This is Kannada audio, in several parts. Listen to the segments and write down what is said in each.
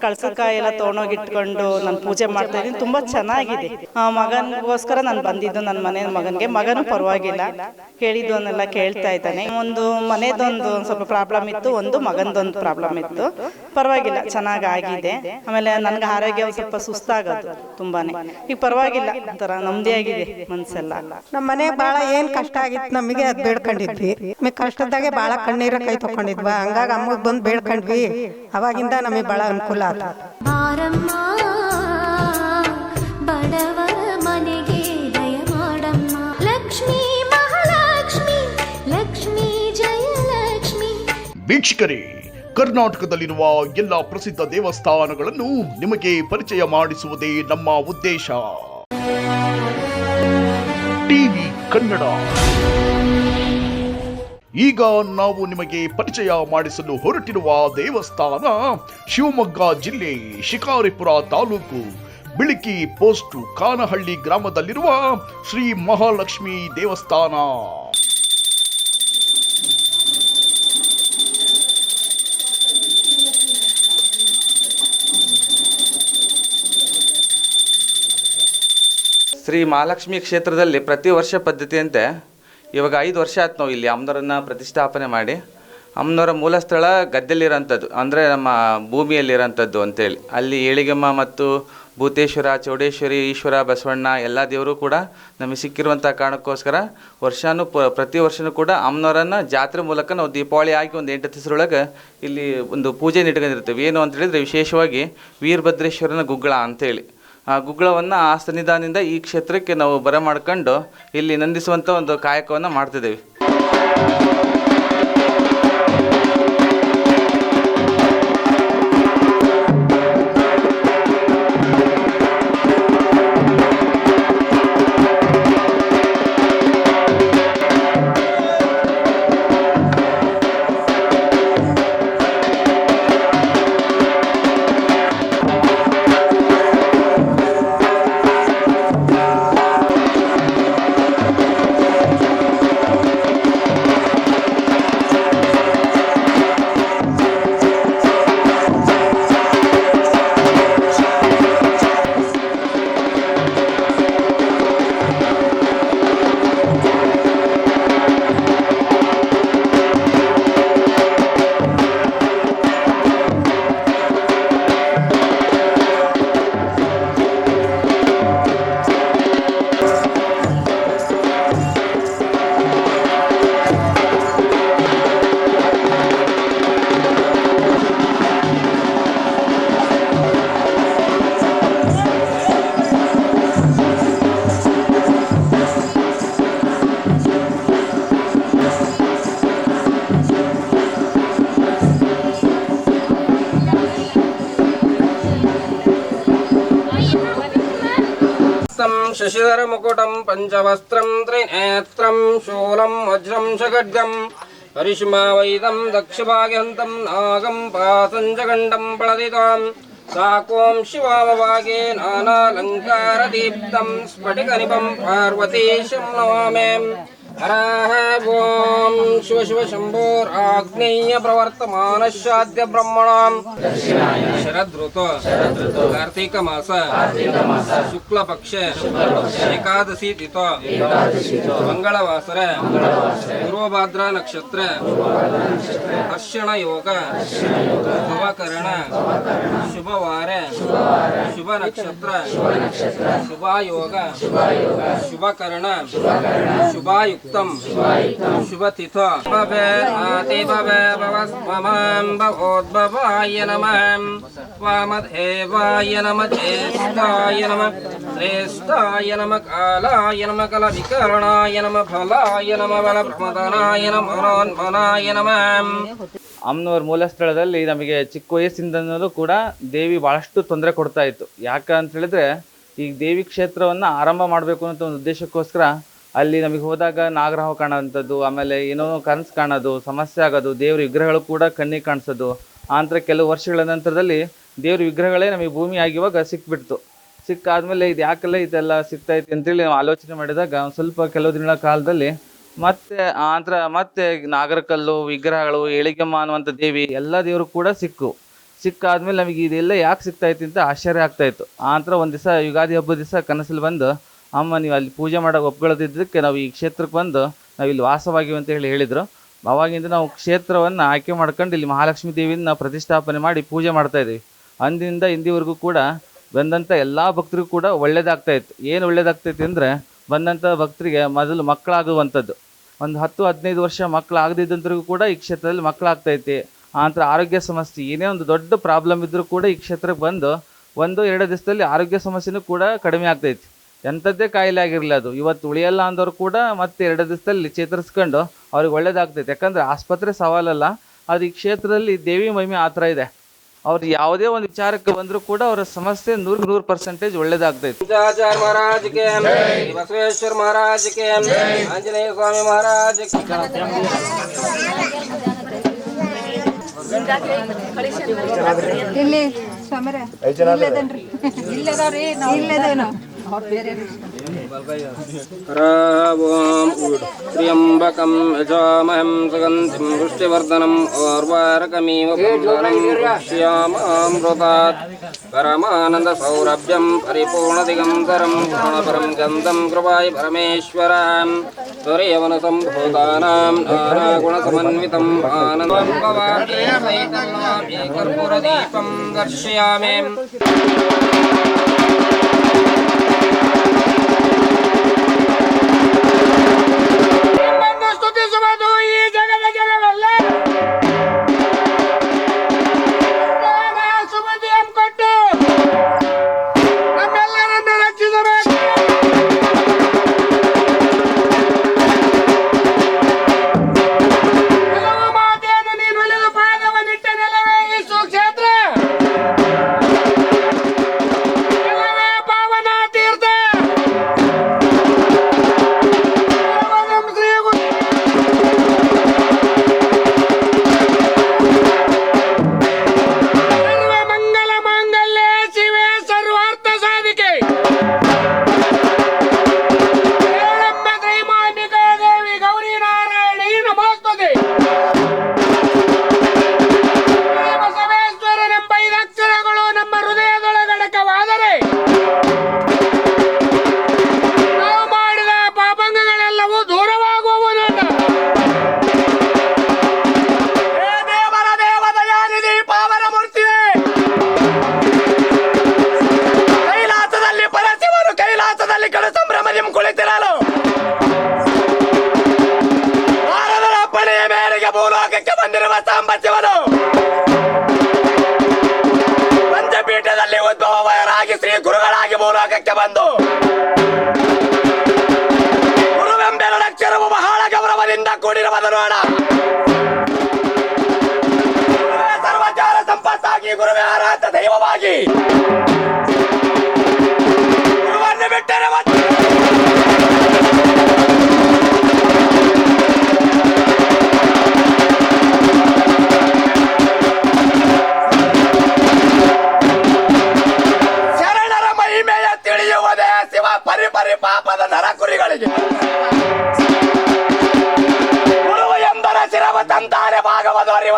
ಕಳ್ಸಕಾಯಿ ಎಲ್ಲ ತೊಗೊಂಡೋಗಿ ಇಟ್ಕೊಂಡು ನಾನು ಪೂಜೆ ಮಾಡ್ತಾ ಇದ್ದೀನಿ. ತುಂಬಾ ಚೆನ್ನಾಗಿದೆ. ಆ, ಮಗನಿಗೋಸ್ಕರ ನಾನು ಬಂದಿದ್ದು ನನ್ನ ಮನೆ ಮಗನಿಗೆ ಮಗನು ಪರವಾಗಿಲ್ಲ. ಕೇಳಿದ್ದನ್ನೆಲ್ಲ ಕೇಳ್ತಾ ಇದ್ದಾನೆ. ಒಂದು ಮನೆದೊಂದು ಒಂದ್ ಸ್ವಲ್ಪ ಪ್ರಾಬ್ಲಮ್ ಇತ್ತು ಒಂದು ಮಗನದೊಂದು ಪ್ರಾಬ್ಲಮ್ ಇತ್ತು. ಪರವಾಗಿಲ್ಲ ಚೆನ್ನಾಗಿ ಆಗಿದೆ ಆಮೇಲೆ ನನಗೆ ಆರೋಗ್ಯ ಸ್ವಲ್ಪ ಸುಸ್ತಾಗೋದು ತುಂಬಾನೇ. ಈಗ ಪರವಾಗಿಲ್ಲ ಒಂಥರ ಆಗಿದೆ ಮನ್ಸೆಲ್ಲ. ನಮ್ಮ ಮನೆ ಭಾಳ ಏನ್ ಕಷ್ಟ ಆಗಿತ್ತು ನಮಗೆ ಅದ್ ಬೇಡ್ಕೊಂಡಿದ್ವಿ. ಕಷ್ಟದಾಗೆ ಭಾಳ ಕಣ್ಣೀರ ಕೈ ತಗೊಂಡಿದ್ವಾ ಹಂಗಾಗಿ ಅಮ್ಮಗೆ ಬಂದು ಬೇಡ್ಕೊಂಡ್ವಿ ಅವಾಗಿಂದ ನಮಗೆ ಭಾಳ ಅನುಕೂಲ ಜಯಲಕ್ಷ್ಮಿ ವೀಕ್ಷಕರೇ ಕರ್ನಾಟಕದಲ್ಲಿರುವ ಎಲ್ಲ ಪ್ರಸಿದ್ಧ ದೇವಸ್ಥಾನಗಳನ್ನು ನಿಮಗೆ ಪರಿಚಯ ಮಾಡಿಸುವುದೇ ನಮ್ಮ ಉದ್ದೇಶ. ಟಿವಿ ಕನ್ನಡ. ಈಗ ನಾವು ನಿಮಗೆ ಪರಿಚಯ ಮಾಡಿಸಲು ಹೊರಟಿರುವ ದೇವಸ್ಥಾನ ಶಿವಮೊಗ್ಗ ಜಿಲ್ಲೆ ಶಿಕಾರಿಪುರ ತಾಲೂಕು ಬಿಳಿಕಿ ಪೋಸ್ಟ್ ಕಾನಹಳ್ಳಿ ಗ್ರಾಮದಲ್ಲಿರುವ ಶ್ರೀ ಮಹಾಲಕ್ಷ್ಮಿ ದೇವಸ್ಥಾನ. ಶ್ರೀ ಮಹಾಲಕ್ಷ್ಮಿ ಕ್ಷೇತ್ರದಲ್ಲಿ ಪ್ರತಿ ವರ್ಷ ಪದ್ಧತಿಯಂತೆ ಇವಾಗ ಐದು ವರ್ಷ ಆಯ್ತು ನಾವು ಇಲ್ಲಿ ಅಮ್ಮನವರನ್ನ ಪ್ರತಿಷ್ಠಾಪನೆ ಮಾಡಿ. ಅಮ್ಮನವರ ಮೂಲ ಸ್ಥಳ ಗದ್ದೆಲಿರೋಂಥದ್ದು ಅಂದರೆ ನಮ್ಮ ಭೂಮಿಯಲ್ಲಿರೋಂಥದ್ದು ಅಂತೇಳಿ. ಅಲ್ಲಿ ಏಳಿಗೆಮ್ಮ ಮತ್ತು ಭೂತೇಶ್ವರ, ಚೌಡೇಶ್ವರಿ, ಈಶ್ವರ, ಬಸವಣ್ಣ ಎಲ್ಲ ದೇವರು ಕೂಡ ನಮಗೆ ಸಿಕ್ಕಿರುವಂಥ ಕಾರಣಕ್ಕೋಸ್ಕರ ವರ್ಷಾನು ಪ, ಪ್ರತಿ ವರ್ಷನೂ ಕೂಡ ಅಮ್ಮನವರನ್ನು ಜಾತ್ರೆ ಮೂಲಕ ನಾವು ದೀಪಾವಳಿ ಆಗಿ ಒಂದು ಎಂಟು ದಿವಸದೊಳಗೆ ಇಲ್ಲಿ ಒಂದು ಪೂಜೆ ಇಟ್ಕೊಂಡಿರ್ತೀವಿ ಏನು ಅಂತ ಹೇಳಿದ್ರೆ ವಿಶೇಷವಾಗಿ ವೀರಭದ್ರೇಶ್ವರನ ಗುಗ್ಗಳ ಅಂತೇಳಿ. ಆ ಗುಗ್ಗಳವನ್ನು ಆ ಸನ್ನಿಧಾನದಿಂದ ಈ ಕ್ಷೇತ್ರಕ್ಕೆ ನಾವು ಬರ ಮಾಡ್ಕೊಂಡು ಇಲ್ಲಿ ನಂದಿಸುವಂಥ ಒಂದು ಕಾಯಕವನ್ನು ಮಾಡ್ತಿದ್ದೇವೆ. ముకుటం పంచవస్త్రం త్రినేత్రం శూలం వజ్రం షగడ్గం పరిష్మావైదం దక్షిభాగ్యంతం నాగం పాసంజగండం ప్రణదితాం సాకోం శివామవాగే నానాలంకారదీప్తం స్ఫటికనిపం పార్వతీశం నమామే. हरः ॐ शिवशिवशम्भोराग्नेय प्रवर्तमानश्चाद्यब्रह्मणाम् शरदृत। कार्तीकमास। शुक्लपक्ष। एकादशी तिथ। मङ्गलवासर पूर्वभाद्रानक्षत्र हर्षणयोग। शुभकरण। शुभवार। शुभनक्षत्र। शुभायोग। शुभकरण। शुभायुक्त। ಶುಭ ನಕ್ಷತ್ರ भवे ನಮ ಜ್ಯೇಷ್ಠಾಯ ನಮ ಶ್ರೇಷ್ಠಾಯ ನಮ ಕಾಲಾಯ ನಮ ಕಲವಿಕರಣಾಯ ನಮ ಫಲಾಯ ನಮ ಬಲಪ್ರಮದನಾಯ ನಮ ಮನೋನ್ಮನಾಯ ನಮಃ ಅಮ್ಮನವ್ರ ಮೂಲ ಸ್ಥಳದಲ್ಲಿ ನಮಗೆ ಚಿಕ್ಕ ವಯಸ್ಸಿಂದನೂ ಕೂಡ ದೇವಿ ಭಾಳಷ್ಟು ತೊಂದರೆ ಕೊಡ್ತಾ ಇತ್ತು. ಯಾಕಂತ ಹೇಳಿದ್ರೆ ಈ ದೇವಿ ಕ್ಷೇತ್ರವನ್ನು ಆರಂಭ ಮಾಡಬೇಕು ಅಂತ ಒಂದು ಉದ್ದೇಶಕ್ಕೋಸ್ಕರ ಅಲ್ಲಿ ನಮಗೆ ಹೋದಾಗ ನಾಗರಹಾವು ಕಾಣೋವಂಥದ್ದು, ಆಮೇಲೆ ಏನೋ ಕನಸು ಕಾಣೋದು, ಸಮಸ್ಯೆ ಆಗೋದು, ದೇವ್ರ ವಿಗ್ರಹಗಳು ಕೂಡ ಕಣ್ಣಿಗೆ ಕಾಣಿಸೋದು. ಆನಂತರ ಕೆಲವು ವರ್ಷಗಳ ನಂತರದಲ್ಲಿ ದೇವ್ರ ವಿಗ್ರಹಗಳೇ ನಮಗೆ ಭೂಮಿ ಆಗಿವಾಗ ಸಿಕ್ಬಿಡ್ತು. ಸಿಕ್ಕಾದ್ಮೇಲೆ ಇದು ಯಾಕೆಲ್ಲ ಇದೆಲ್ಲ ಸಿಗ್ತಾಯಿತ್ತು ಅಂತೇಳಿ ನಾವು ಆಲೋಚನೆ ಮಾಡಿದಾಗ ಸ್ವಲ್ಪ ಕೆಲವು ದಿನಗಳ ಕಾಲದಲ್ಲಿ ಮತ್ತೆ ಆನಂತರ ಮತ್ತೆ ನಾಗರಕಲ್ಲು, ವಿಗ್ರಹಗಳು ಏಳಿಗೆಮ್ಮ ಅನ್ನುವಂಥ ದೇವಿ, ಎಲ್ಲ ದೇವರು ಕೂಡ ಸಿಕ್ಕು. ಸಿಕ್ಕಾದ್ಮೇಲೆ ನಮಗೆ ಇದೆಲ್ಲ ಯಾಕೆ ಸಿಗ್ತಾಯಿತ್ತು ಅಂತ ಆಶ್ಚರ್ಯ ಆಗ್ತಾಯಿತ್ತು ಆನಂತರ ನಂತರ ಒಂದು ದಿವಸ, ಯುಗಾದಿ ಹಬ್ಬದ ದಿವಸ ಕನಸಲ್ಲಿ ಬಂದು ಅಮ್ಮ, ನೀವು ಅಲ್ಲಿ ಪೂಜೆ ಮಾಡೋಕೆ ಒಪ್ಕೊಳ್ಳೋದಿದ್ದಕ್ಕೆ ನಾವು ಈ ಕ್ಷೇತ್ರಕ್ಕೆ ಬಂದು ನಾವು ಇಲ್ಲಿ ವಾಸವಾಗಿವೆ ಅಂತ ಹೇಳಿ ಹೇಳಿದರು. ಅವಾಗಿಂದ ನಾವು ಕ್ಷೇತ್ರವನ್ನು ಆಯ್ಕೆ ಮಾಡ್ಕೊಂಡು ಇಲ್ಲಿ ಮಹಾಲಕ್ಷ್ಮೀ ದೇವಿನ ಪ್ರತಿಷ್ಠಾಪನೆ ಮಾಡಿ ಪೂಜೆ ಮಾಡ್ತಾ ಇದ್ದೀವಿ. ಅಂದಿನಿಂದ ಇಂದಿವರೆಗೂ ಕೂಡ ಬಂದಂಥ ಎಲ್ಲ ಭಕ್ತರಿಗೂ ಕೂಡ ಒಳ್ಳೇದಾಗ್ತಾ ಇತ್ತು. ಏನು ಒಳ್ಳೇದಾಗ್ತೈತಿ ಅಂದರೆ ಬಂದಂಥ ಭಕ್ತರಿಗೆ ಮೊದಲು ಮಕ್ಕಳಾಗುವಂಥದ್ದು. ಒಂದು ಹತ್ತು, ಹದಿನೈದು ವರ್ಷ ಮಕ್ಕಳು ಆಗದಿದ್ದಂಥವ್ರಿಗೂ ಕೂಡ ಈ ಕ್ಷೇತ್ರದಲ್ಲಿ ಮಕ್ಕಳಾಗ್ತೈತಿ. ಆ ನಂತರ ಆರೋಗ್ಯ ಸಮಸ್ಯೆ, ಏನೇ ಒಂದು ದೊಡ್ಡ ಪ್ರಾಬ್ಲಮ್ ಇದ್ದರೂ ಕೂಡ ಈ ಕ್ಷೇತ್ರಕ್ಕೆ ಬಂದು ಒಂದು, ಎರಡು ದಿವಸದಲ್ಲಿ ಆರೋಗ್ಯ ಸಮಸ್ಯೆನೂ ಕೂಡ ಕಡಿಮೆ ಆಗ್ತೈತಿ. ಎಂಥದ್ದೇ ಕಾಯಿಲೆ ಆಗಿರಲಿ ಅದು. ಇವತ್ತು ಉಳಿಯಲ್ಲ ಅಂದವರು ಕೂಡ ಮತ್ತೆ ಎರಡು ದಿವಸದಲ್ಲಿ ಚೇತರಿಸ್ಕೊಂಡು ಅವ್ರಿಗೆ ಒಳ್ಳೇದಾಗ್ತೈತೆ. ಯಾಕಂದರೆ ಆಸ್ಪತ್ರೆ ಸವಾಲಲ್ಲ ಅದು ಈ ಕ್ಷೇತ್ರದಲ್ಲಿ ದೇವಿ ಮಹಿಮೆ ಆ ಥರ ಇದೆ. ಅವ್ರು ಯಾವುದೇ ಒಂದು ವಿಚಾರಕ್ಕೆ ಬಂದರೂ ಕೂಡ ಅವರ ಸಮಸ್ಯೆ ನೂರ್ ನೂರು ಪರ್ಸೆಂಟೇಜ್ ಒಳ್ಳೇದಾಗ್ತೈತೆ. ಮಹಾರಾಜಕ್ಕೆ ಬಸವೇಶ್ವರ ಮಹಾರಾಜಕ್ಕೆ ಆಂಜನೇಯ ಸ್ವಾಮಿ ಮಹಾರಾಜ ಇಲ್ಲಿ ఓం త్ర్యంబకం యజామహం సుగంధిం పుష్టివర్ధనం ఓర్వారకమీవ శ్యామామృతాత్ పరమానంద సౌరభ్యం పరిపూర్ణదిగంధరం ప్రాణపరం గంధం కృపాయ పరమేశ్వరాం త్వరేవన సంభూతానాం నానాగుణసమన్వితం ఆనందం कर्पूरदीपं दर्शयामि।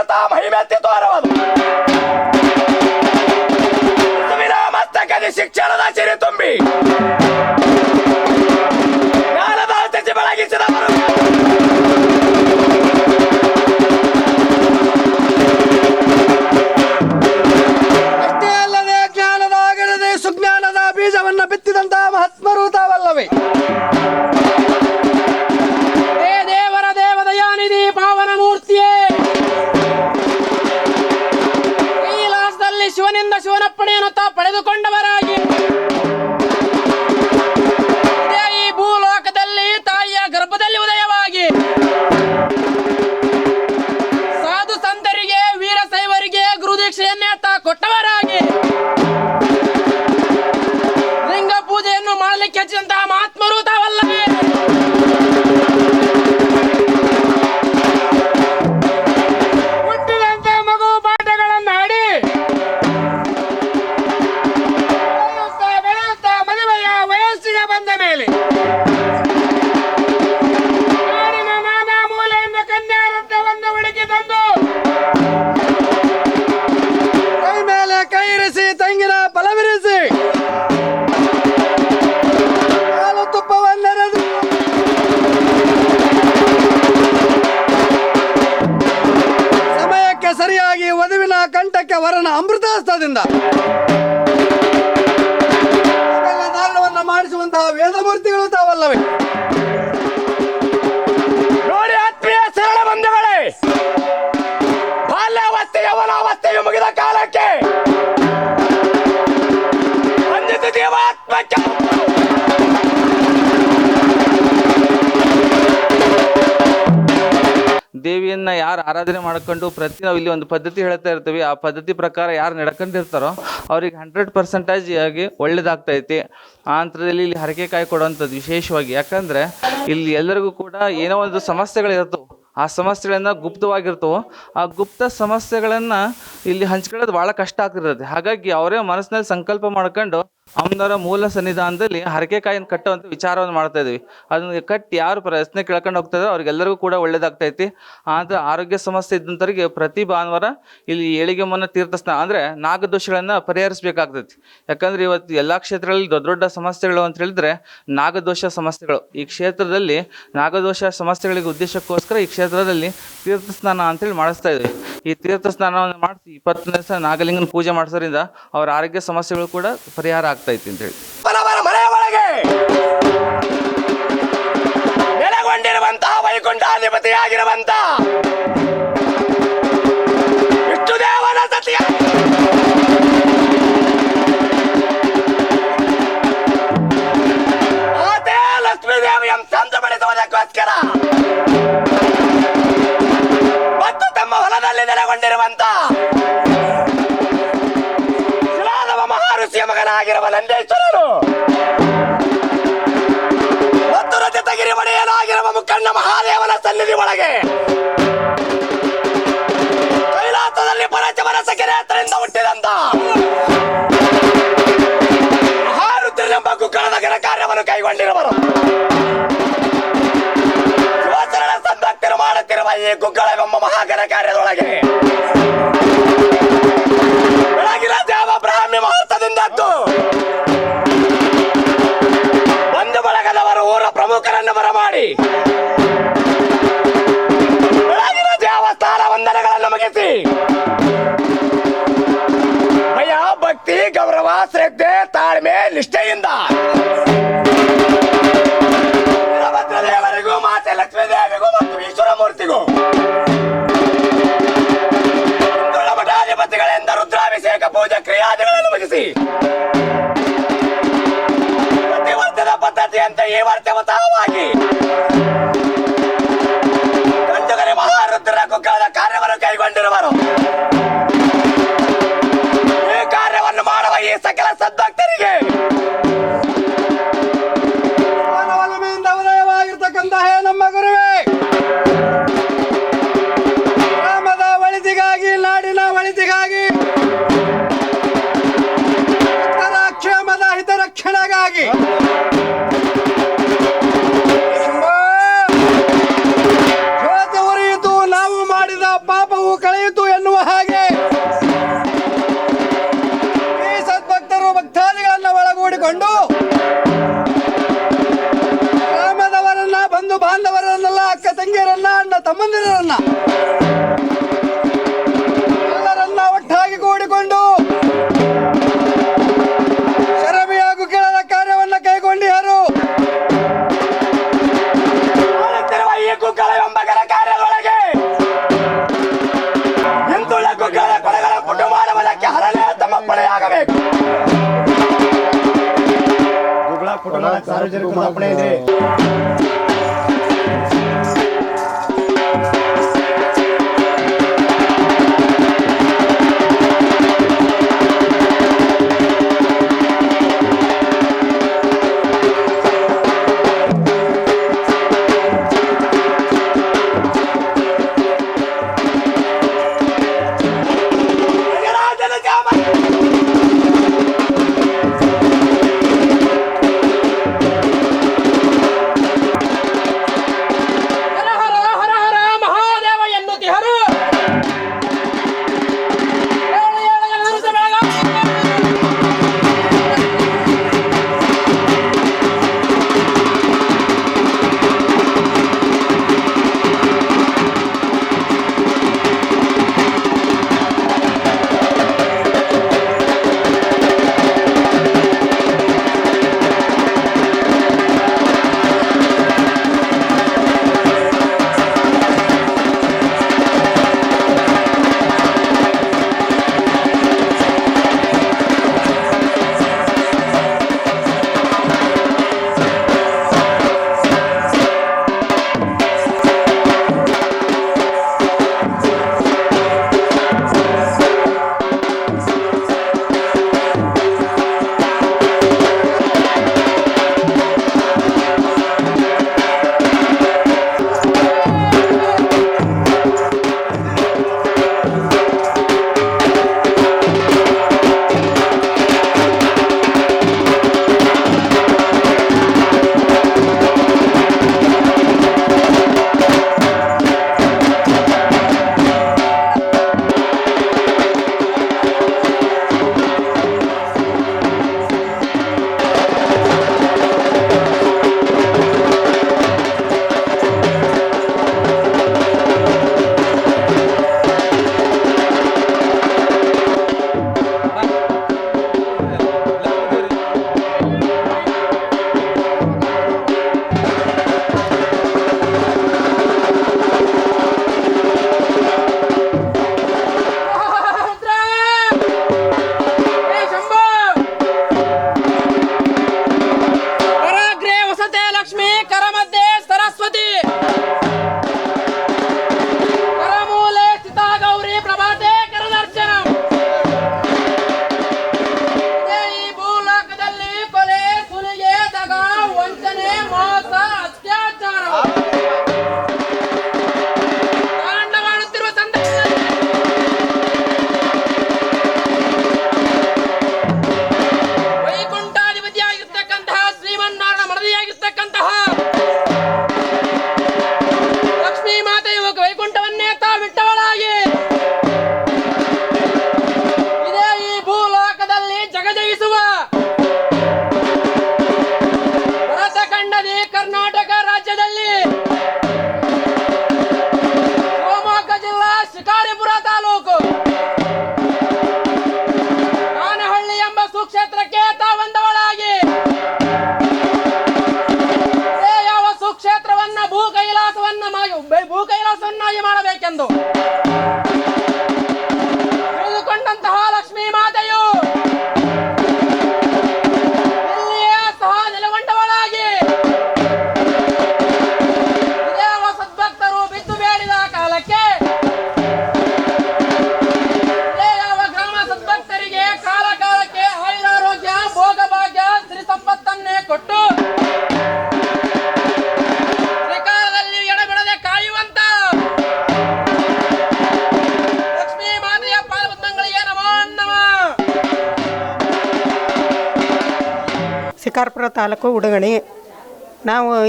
ಭಾಗವದು ಅರಿವತ ದೇವಿಯನ್ನ ಯಾರು ಆರಾಧನೆ ಮಾಡ್ಕೊಂಡು ಪ್ರತಿ ನಾವು ಇಲ್ಲಿ ಒಂದು ಪದ್ಧತಿ ಹೇಳ್ತಾ ಇರ್ತೀವಿ. ಆ ಪದ್ಧತಿ ಪ್ರಕಾರ ಯಾರು ನಡ್ಕೊಂಡಿರ್ತಾರೋ ಅವ್ರಿಗೆ ಹಂಡ್ರೆಡ್ ಪರ್ಸೆಂಟೇಜ್ ಆಗಿ ಒಳ್ಳೇದಾಗ್ತೈತಿ. ಆ ಹಂತದಲ್ಲಿ ಇಲ್ಲಿ ಹರಕೆ ಕಾಯಿ ಕೊಡುವಂಥದ್ದು ವಿಶೇಷವಾಗಿ. ಯಾಕಂದ್ರೆ ಇಲ್ಲಿ ಎಲ್ಲರಿಗೂ ಕೂಡ ಏನೋ ಒಂದು ಸಮಸ್ಯೆಗಳಿರ್ತವೆ ಆ ಸಮಸ್ಯೆಗಳನ್ನ ಗುಪ್ತವಾಗಿರ್ತವೆ. ಆ ಗುಪ್ತ ಸಮಸ್ಯೆಗಳನ್ನ ಇಲ್ಲಿ ಹಂಚ್ಕೊಳ್ಳೋದು ಭಾಳ ಕಷ್ಟ ಆಗ್ತಿರ್ತದೆ. ಹಾಗಾಗಿ ಅವರೇ ಮನಸ್ಸಿನಲ್ಲಿ ಸಂಕಲ್ಪ ಮಾಡ್ಕೊಂಡು ಅಮ್ಮನವರ ಮೂಲ ಸನ್ನಿಧಾನದಲ್ಲಿ ಹರಕೆ ಕಾಯಿನ ಕಟ್ಟುವಂಥ ವಿಚಾರವನ್ನು ಮಾಡ್ತಾ ಇದ್ವಿ. ಅದನ್ನ ಕಟ್ಟಿ ಯಾರು ಪ್ರಶ್ನೆ ಕೇಳ್ಕೊಂಡು ಹೋಗ್ತಾ ಇದಾರೆ ಅವ್ರಿಗೆಲ್ಲರಿಗೂ ಕೂಡ ಒಳ್ಳೇದಾಗ್ತೈತಿ. ಆದರೆ ಆರೋಗ್ಯ ಸಮಸ್ಯೆ ಇದ್ದಂಥವ್ರಿಗೆ ಪ್ರತಿ ಭಾನುವಾರ ಇಲ್ಲಿ ಏಳಿಗೆ ಮನ ತೀರ್ಥ ಸ್ನಾನ ಅಂದರೆ ನಾಗದೋಷಗಳನ್ನು ಪರಿಹರಿಸಬೇಕಾಗ್ತೈತಿ. ಯಾಕಂದರೆ ಇವತ್ತು ಎಲ್ಲ ಕ್ಷೇತ್ರಗಳಲ್ಲಿ ದೊಡ್ಡ ದೊಡ್ಡ ಸಮಸ್ಯೆಗಳು ಅಂತ ಹೇಳಿದ್ರೆ ನಾಗದೋಷ ಸಮಸ್ಯೆಗಳು. ಈ ಕ್ಷೇತ್ರದಲ್ಲಿ ನಾಗದೋಷ ಸಮಸ್ಯೆಗಳಿಗೆ ಉದ್ದೇಶಕ್ಕೋಸ್ಕರ ಈ ಕ್ಷೇತ್ರದಲ್ಲಿ ತೀರ್ಥ ಸ್ನಾನ ಅಂತೇಳಿ ಮಾಡಿಸ್ತಾ ಇದ್ವಿ. ಈ ತೀರ್ಥ ಸ್ನಾನವನ್ನು ಮಾಡಿಸಿ ಇಪ್ಪತ್ತನೇ ದಿವಸ ನಾಗಲಿಂಗನ ಪೂಜೆ ಮಾಡಿಸೋದ್ರಿಂದ ಅವರ ಆರೋಗ್ಯ ಸಮಸ್ಯೆಗಳು ಕೂಡ ಪರಿಹಾರ ಆಗ್ತೈತಿ ಅಂತೇಳಿ ಅವರವರ ಮನೆಯ ಒಳಗೆ! ನೆಲೆಗೊಂಡಿರುವಂತಹ ವೈಕುಂಠಾಧಿಪತಿಯಾಗಿರುವಂತ ವಿಷ್ಣು ದೇವನ ಸತಿಯ ಆತೇ ಲಕ್ಷ್ಮೀ ದೇವಿಯ ಸಂತ ಪಡಿಸುವುದಕ್ಕೋಸ್ಕರ ಮತ್ತು ತಮ್ಮ ಹೊಲದಲ್ಲಿ ನೆಲೆಗೊಂಡಿರುವಂತ ಮಗನಾಗಿರುವ ನಂದೇಶ್ವರರು ಮತ್ತು ರಜತಗಿರಿ ಒಡೆಯನಾಗಿರುವ ಮುಕ್ಕಣ್ಣ ಮಹಾದೇವನ ಸನ್ನಿಧಿ ಒಳಗೆ. ಕೈಲಾಸದಲ್ಲಿ ಪರಚಮನ ಸಕಿರೇತರಿಂದ ಹುಟ್ಟಿದಂತ ಮಹಾರುದ್ರನೆಂಬ ಕುಕ್ಕಳದ ಗಿರ ಕಾರ್ಯವನ್ನು ಕೈಗೊಂಡಿರುವರು. ಶಿವಚರಣ ಸಂಭಕ್ತರು ಮಾಡುತ್ತಿರುವ ಈ ಕುಕ್ಕಳವೆಂಬ ಮಹಾಗರ ಕಾರ್ಯದೊಳಗೆ ವರ್ಷದ ಪದ್ಧತಿಯಂತೆ ಈ ವರ್ಷವತಾವಾಗಿ ಗಂಡುಗರಿ ಮಹಾರುದ್ರ ಕುಗ್ಗದ ಕಾರ್ಯವನ್ನು ಕೈಗೊಂಡಿರುವರು.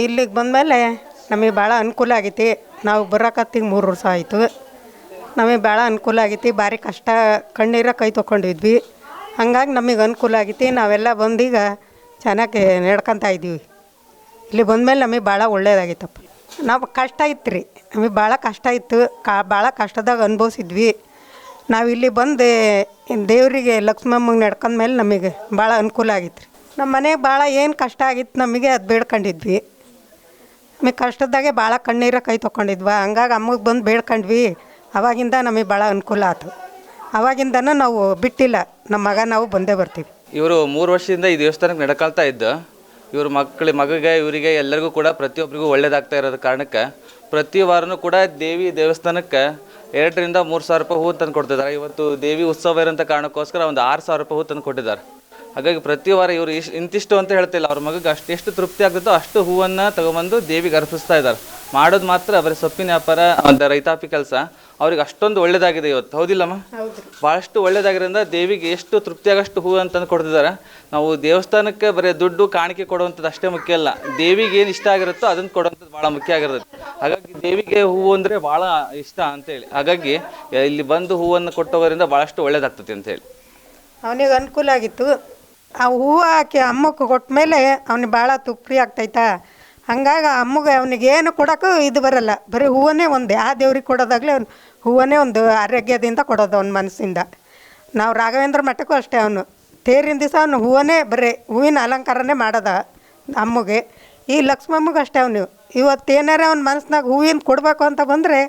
ಇಲ್ಲಿಗೆ ಬಂದಮೇಲೆ ನಮಗೆ ಭಾಳ ಅನುಕೂಲ ಆಗೈತಿ. ನಾವು ಬರೋಕತ್ತಿಗೆ ಮೂರು ವರ್ಷ ಆಯಿತು. ನಮಗೆ ಭಾಳ ಅನುಕೂಲ ಆಗೈತಿ. ಭಾರಿ ಕಷ್ಟ ಕಣ್ಣೀರ ಕೈ ತೊಗೊಂಡಿದ್ವಿ. ಹಂಗಾಗಿ ನಮಗೆ ಅನುಕೂಲ ಆಗೈತಿ. ನಾವೆಲ್ಲ ಬಂದೀಗ ಚೆನ್ನಾಗಿ ನಡ್ಕೊತಾ ಇದ್ದೀವಿ. ಇಲ್ಲಿ ಬಂದಮೇಲೆ ನಮಗೆ ಭಾಳ ಒಳ್ಳೇದಾಗಿತ್ತಪ್ಪ ನಾವು ಕಷ್ಟ ಇತ್ತು ರೀ ನಮಗೆ ಭಾಳ ಕಷ್ಟ ಇತ್ತು. ಕಾ ಭಾಳ ಕಷ್ಟದಾಗ ಅನುಭವಿಸಿದ್ವಿ. ನಾವು ಇಲ್ಲಿ ಬಂದು ದೇವರಿಗೆ ಲಕ್ಷ್ಮಮ್ಮಗೆ ನಡ್ಕೊಂಡ್ಮೇಲೆ ನಮಗೆ ಭಾಳ ಅನುಕೂಲ ಆಗಿತ್ತು ರೀ ನಮ್ಮ ಮನೆಗೆ ಭಾಳ ಏನು ಕಷ್ಟ ಆಗಿತ್ತು ನಮಗೆ ಅದು ಬೇಡ್ಕೊಂಡಿದ್ವಿ. ನಮಗೆ ಕಷ್ಟದಾಗೆ ಭಾಳ ಕಣ್ಣೀರ ಕೈ ತೊಗೊಂಡಿದ್ವ. ಹಂಗಾಗಿ ಅಮ್ಮಗೆ ಬಂದು ಬೇಡ್ಕೊಂಡ್ವಿ. ಅವಾಗಿಂದ ನಮಗೆ ಭಾಳ ಅನುಕೂಲ ಆಯ್ತು ಅವಾಗಿಂದನೂ ನಾವು ಬಿಟ್ಟಿಲ್ಲ. ನಮ್ಮ ಮಗ ನಾವು ಬಂದೇ ಬರ್ತೀವಿ. ಇವರು ಮೂರು ವರ್ಷದಿಂದ ಈ ದೇವಸ್ಥಾನಕ್ಕೆ ನಡ್ಕೊಳ್ತಾ ಇದ್ದು. ಇವ್ರ ಮಕ್ಕಳ ಮಗಗೆ, ಇವರಿಗೆ ಎಲ್ಲರಿಗೂ ಕೂಡ ಪ್ರತಿಯೊಬ್ಬರಿಗೂ ಒಳ್ಳೇದಾಗ್ತಾ ಇರೋದ ಕಾರಣಕ್ಕೆ ಪ್ರತಿ ವಾರನೂ ಕೂಡ ದೇವಿ ದೇವಸ್ಥಾನಕ್ಕೆ ಎರಡರಿಂದ ಮೂರು ಸಾವಿರ ರೂಪಾಯಿ ಹೂ ತಂದು ಕೊಡ್ತಿದ್ದಾರೆ. ಇವತ್ತು ದೇವಿ ಉತ್ಸವ ಇರೋಂಥ ಕಾರಣಕ್ಕೋಸ್ಕರ ಒಂದು ಆರು ಸಾವಿರ ರೂಪಾಯಿ ಹೂ ತಂದು ಕೊಟ್ಟಿದ್ದಾರೆ. ಹಾಗಾಗಿ ಪ್ರತಿ ವಾರ ಇವರು ಇಷ್ಟು ಇಂತಿಷ್ಟು ಅಂತ ಹೇಳ್ತಿಲ್ಲ. ಅವ್ರ ಮಗಗೆ ಅಷ್ಟು ಎಷ್ಟು ತೃಪ್ತಿ ಆಗುತ್ತೋ ಅಷ್ಟು ಹೂವನ್ನು ತಗೊಂಬಂದು ದೇವಿಗೆ ಅರ್ಪಿಸ್ತಾ ಇದ್ದಾರೆ. ಮಾಡೋದು ಮಾತ್ರ ಬರೀ ಸೊಪ್ಪಿನ ವ್ಯಾಪಾರ ಒಂದು ರೈತಾಪಿ ಕೆಲಸ. ಅವ್ರಿಗೆ ಅಷ್ಟೊಂದು ಒಳ್ಳೇದಾಗಿದೆ ಇವತ್ತು. ಹೌದಿಲ್ಲಮ್ಮ? ಭಾಳಷ್ಟು ಒಳ್ಳೇದಾಗಿರೋದ್ರಿಂದ ದೇವಿಗೆ ಎಷ್ಟು ತೃಪ್ತಿಯಾಗಷ್ಟು ಹೂ ಅಂತಂದು ಕೊಡ್ತಿದ್ದಾರೆ. ನಾವು ದೇವಸ್ಥಾನಕ್ಕೆ ಬರೀ ದುಡ್ಡು ಕಾಣಿಕೆ ಕೊಡುವಂಥದ್ದು ಅಷ್ಟೇ ಮುಖ್ಯ ಅಲ್ಲ. ದೇವಿಗೆ ಏನು ಇಷ್ಟ ಆಗಿರುತ್ತೋ ಅದನ್ನು ಕೊಡುವಂಥದ್ದು ಭಾಳ ಮುಖ್ಯ ಆಗಿರುತ್ತೆ. ಹಾಗಾಗಿ ದೇವಿಗೆ ಹೂವು ಅಂದರೆ ಭಾಳ ಇಷ್ಟ ಅಂತೇಳಿ ಹಾಗಾಗಿ ಇಲ್ಲಿ ಬಂದು ಹೂವನ್ನು ಕೊಟ್ಟವರಿಂದ ಭಾಳಷ್ಟು ಒಳ್ಳೇದಾಗ್ತದೆ ಅಂತೇಳಿ ಅವನಿಗೆ ಅನುಕೂಲ ಆಗಿತ್ತು. ಆ ಹೂವು ಹಾಕಿ ಅಮ್ಮಕ್ಕೆ ಕೊಟ್ಟ ಮೇಲೆ ಅವ್ನಿಗೆ ಭಾಳ ತುಪ್ರಿ ಆಗ್ತೈತಾ? ಹಂಗಾಗಿ ಅಮ್ಮಗೆ ಅವ್ನಿಗೆ ಏನು ಕೊಡೋಕ್ಕೂ ಇದು ಬರಲ್ಲ. ಬರೀ ಹೂವನ್ನೇ ಒಂದು. ಯಾವ ದೇವ್ರಿಗೆ ಕೊಡೋದಾಗಲಿ ಅವ್ನು ಹೂವನ್ನೇ ಒಂದು ಆರೋಗ್ಯದಿಂದ ಕೊಡೋದು ಅವ್ನ ಮನಸ್ಸಿಂದ. ನಾವು ರಾಘವೇಂದ್ರ ಮಠಕ್ಕೂ ಅಷ್ಟೇ ಅವನು. ತೇರಿನ ದಿವಸ ಅವನು ಹೂವನ್ನೇ ಬರೀ ಹೂವಿನ ಅಲಂಕಾರನೇ ಮಾಡೋದ ಅಮ್ಮಗೆ. ಈ ಲಕ್ಷ್ಮಮ್ಮಗೆ ಅಷ್ಟೇ ಅವನು. ಇವತ್ತೇನಾರ ಅವ್ನ ಮನಸ್ಸಿನಾಗ ಹೂವಿನ ಕೊಡಬೇಕು ಅಂತ ಬಂದರೆ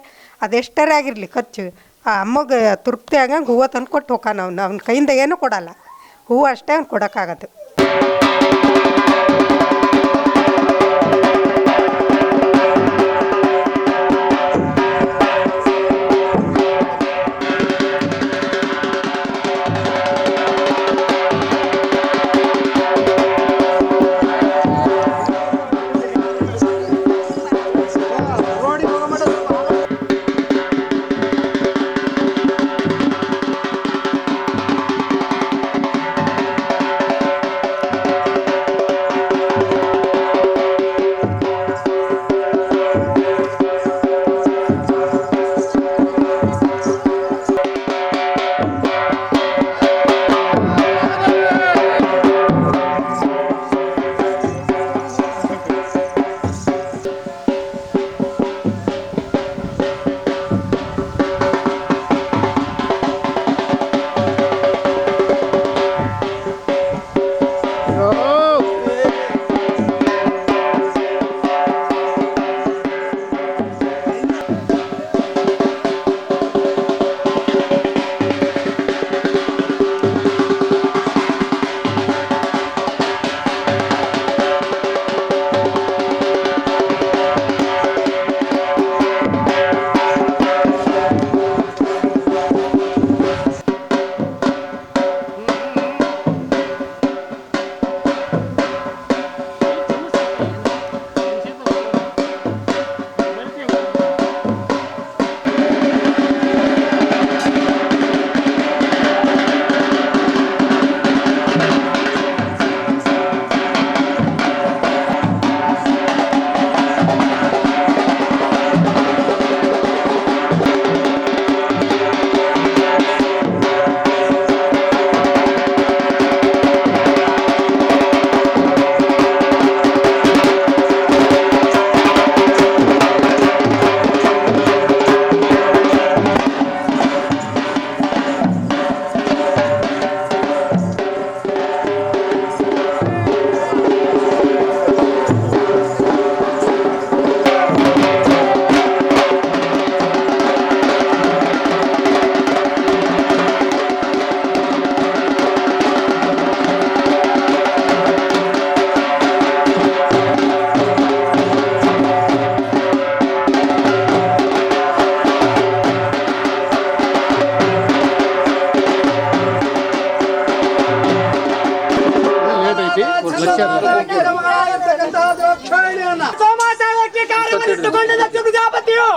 ಅದೆಷ್ಟರೇ ಆಗಿರಲಿ ಖರ್ಚು. ಆ ಅಮ್ಮಗೆ ತೃಪ್ತಿ ಆಗಂಗೆ ಹೂವು ತಂದು ಕೊಟ್ಟು ಹೋಗಾನ ಅವನು. ಅವ್ನ ಕೈಯಿಂದ ಏನೂ ಕೊಡಲ್ಲ. ಹೂವು ಅಷ್ಟೇ ಅವ್ನು ಕೊಡೋಕ್ಕಾಗತ್ತೆ ಸಮಾಜಕ್ಕೆ ಕಾರ್ಯವನ್ನು ದಕ್ಷ ಪ್ರಜಾಪತಿಯು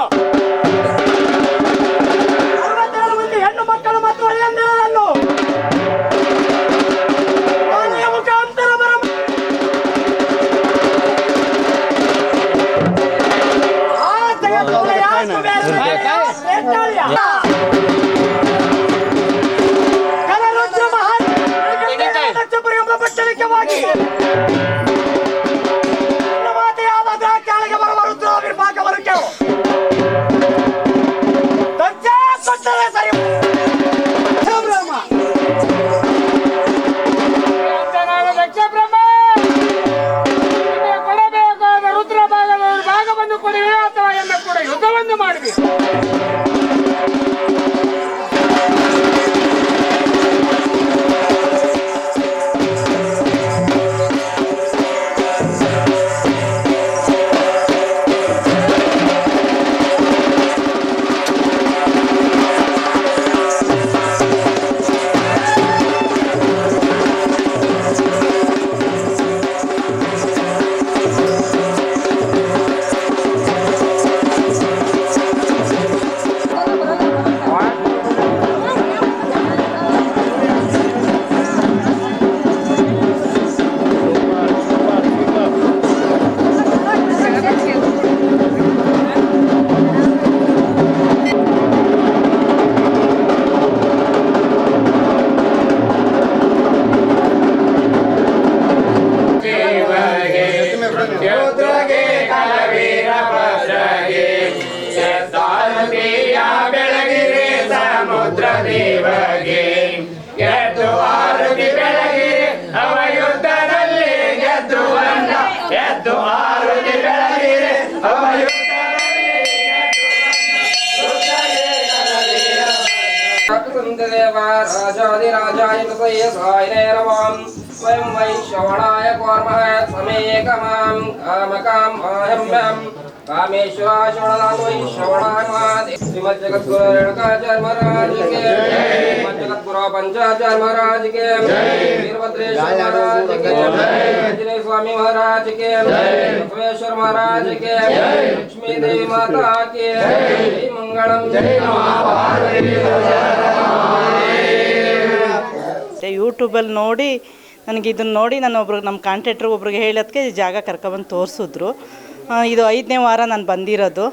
ದೇವಗೆ ಎದ್ದು ಆರುಗಿ ಬೆಳಗಿರಿ ಅವಯುದ್ಧದಲ್ಲಿ ಗೆದ್ದು ಬಂದ ಎದ್ದು ಆರುಗಿ ಬೆಳಗಿರಿ ಅವಯುದ್ಧದಲ್ಲಿ ಸ್ವಯಂ ವೈ ಶ್ರವಣಾಯ ಕೋರ್ಮ ಸಮಯೇ ಕಮಾಂ ಕಾಮಕಾಂ ಆಯಮ್ಯಂ ಶ್ರೀಮದ್ ಜಗದ್ಗುರು ರೇಣುಕಾಚಾರ್ಯ ಮಹಾರಾಜಿಗೆ ಜಗದ್ಗುರು ಮಹಾರಾಜಿಗೆ ಸ್ವಾಮಿ ಮಹಾರಾಜಿಗೆ ಮಹಾರಾಜಿಗೆ ಮಾತಾಕೆ ಜೈ. ಯೂಟ್ಯೂಬಲ್ಲಿ ನೋಡಿ, ನನಗೆ ಇದನ್ನು ನೋಡಿ ನಾನು ಒಬ್ರು, ನಮ್ಮ ಕಾಂಟ್ರಾಕ್ಟ್ರಿಗೆ ಒಬ್ರಿಗೆ ಹೇಳೋದಕ್ಕೆ ಜಾಗ ಕರ್ಕೊಂಬಂದು ತೋರಿಸಿದ್ರು. ಇದು ಐದನೇ ವಾರ ನಾನು ಬಂದಿರೋದು.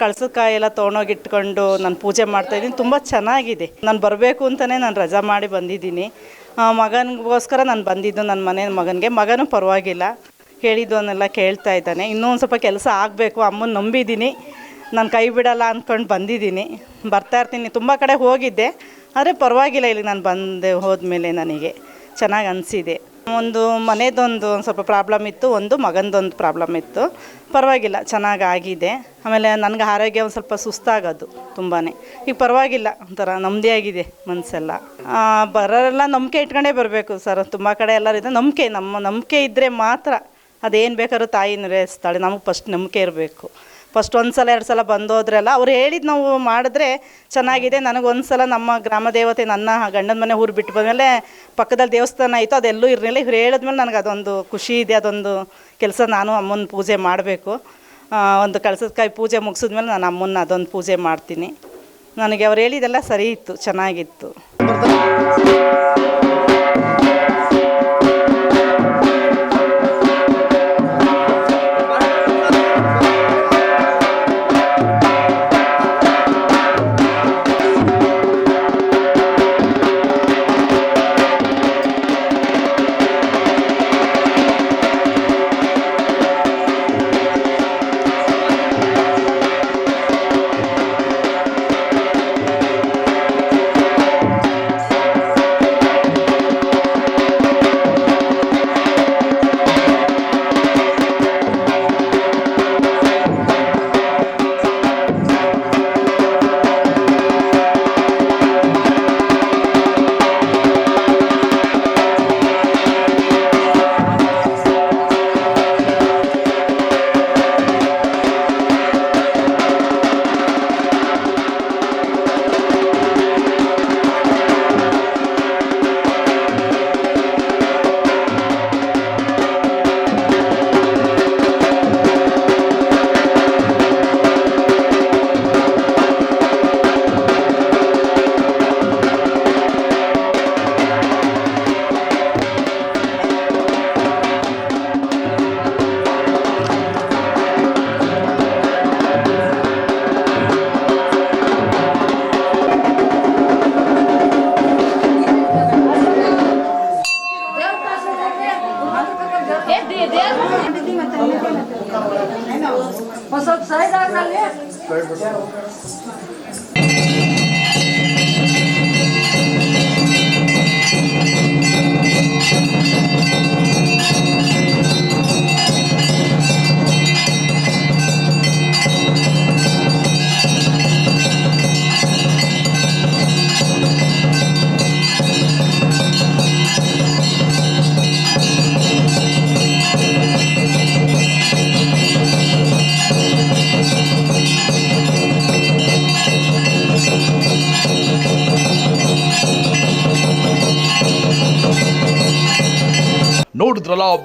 ಕಳಸಕಾಯಿ ಎಲ್ಲ ತೊಗೊಂಡೋಗಿಟ್ಕೊಂಡು ನಾನು ಪೂಜೆ ಮಾಡ್ತಾಯಿದ್ದೀನಿ ತುಂಬ ಚೆನ್ನಾಗಿದೆ. ನಾನು ಬರಬೇಕು ಅಂತಲೇ ನಾನು ರಜಾ ಮಾಡಿ ಬಂದಿದ್ದೀನಿ. ಮಗನಿಗೋಸ್ಕರ ನಾನು ಬಂದಿದ್ದು ನನ್ನ ಮನೆ ಮಗನಿಗೆ. ಮಗನೂ ಪರವಾಗಿಲ್ಲ. ಹೇಳಿದ್ದವನ್ನೆಲ್ಲ ಕೇಳ್ತಾ ಇದ್ದಾನೆ. ಇನ್ನೂ ಒಂದು ಸ್ವಲ್ಪ ಕೆಲಸ ಆಗಬೇಕು. ಅಮ್ಮನ ನಂಬಿದ್ದೀನಿ. ನಾನು ಕೈ ಬಿಡಲ್ಲ ಅಂದ್ಕೊಂಡು ಬಂದಿದ್ದೀನಿ. ಬರ್ತಾ ಇರ್ತೀನಿ. ತುಂಬ ಕಡೆ ಹೋಗಿದ್ದೆ. ಆದರೆ ಪರವಾಗಿಲ್ಲ ಇಲ್ಲಿ ನಾನು ಬಂದೆ ಹೋದ್ಮೇಲೆ ನನಗೆ. ಚೆನ್ನಾಗಿ ಅನಿಸಿದೆ. ಒಂದು ಮನೆದೊಂದು ಸ್ವಲ್ಪ ಪ್ರಾಬ್ಲಮ್ ಇತ್ತು, ಒಂದು ಮಗನದೊಂದು ಪ್ರಾಬ್ಲಮ್ ಇತ್ತು. ಪರವಾಗಿಲ್ಲ, ಚೆನ್ನಾಗಿ ಆಗಿದೆ. ಆಮೇಲೆ ನನಗೆ ಆರೋಗ್ಯ ಒಂದು ಸ್ವಲ್ಪ ಸುಸ್ತಾಗೋದು ತುಂಬಾ ಈಗ ಪರವಾಗಿಲ್ಲ, ಒಂಥರ ನಮ್ಮದೇ ಆಗಿದೆ ಮನಸ್ಸೆಲ್ಲ ಬರೋರೆಲ್ಲ ನಂಬಿಕೆ ಇಟ್ಕೊಂಡೇ ಬರಬೇಕು ಸರ್. ತುಂಬ ಕಡೆ ಎಲ್ಲರೂ ಇದೆ ನಂಬಿಕೆ, ನಮ್ಮ ನಂಬಿಕೆ ಇದ್ದರೆ ಮಾತ್ರ ಅದೇನು ಬೇಕಾದ್ರೂ ತಾಯಿ ರೇಸ್ತಾಳೆ ನಮಗೆ ಫಸ್ಟ್ ನಂಬಿಕೆ ಇರಬೇಕು. ಫಸ್ಟ್ ಒಂದು ಸಲ, ಎರಡು ಸಲ ಬಂದೋದ್ರಲ್ಲ ಅವ್ರು ಹೇಳಿದ್ದು ನಾವು ಮಾಡಿದ್ರೆ ಚೆನ್ನಾಗಿದೆ. ನನಗೆ ಒಂದು ಸಲ ನಮ್ಮ ಗ್ರಾಮ ದೇವತೆ ನನ್ನ ಗಂಡನ ಮನೆ ಊರು ಬಿಟ್ಟು ಬಂದಮೇಲೆ ಪಕ್ಕದಲ್ಲಿ ದೇವಸ್ಥಾನ ಆಯಿತು, ಅದೆಲ್ಲೂ ಇರಲಿಲ್ಲ. ಇವ್ರು ಹೇಳಿದ್ಮೇಲೆ ನನಗೆ ಅದೊಂದು ಖುಷಿ ಇದೆ, ಅದೊಂದು ಕೆಲಸ ನಾನು ಅಮ್ಮನ ಪೂಜೆ ಮಾಡಬೇಕು. ಒಂದು ಕಳಸದ ಕಾಯಿ ಪೂಜೆ ಮುಗಿಸಿದ್ಮೇಲೆ ನಾನು ಅಮ್ಮನ ಅದೊಂದು ಪೂಜೆ ಮಾಡ್ತೀನಿ. ನನಗೆ ಅವ್ರು ಹೇಳಿದೆಲ್ಲ ಸರಿ ಇತ್ತು, ಚೆನ್ನಾಗಿತ್ತು.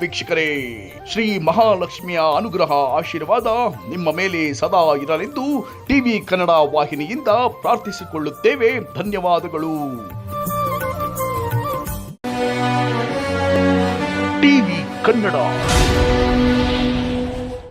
ವೀಕ್ಷಕರೇ, ಶ್ರೀ ಮಹಾಲಕ್ಷ್ಮಿಯ ಅನುಗ್ರಹ ಆಶೀರ್ವಾದ ನಿಮ್ಮ ಮೇಲೆ ಸದಾ ಇರಲೆಂದು ಟಿವಿ ಕನ್ನಡ ವಾಹಿನಿಯಿಂದ ಪ್ರಾರ್ಥಿಸಿಕೊಳ್ಳುತ್ತೇವೆ. ಧನ್ಯವಾದಗಳು. ಟಿವಿ ಕನ್ನಡ.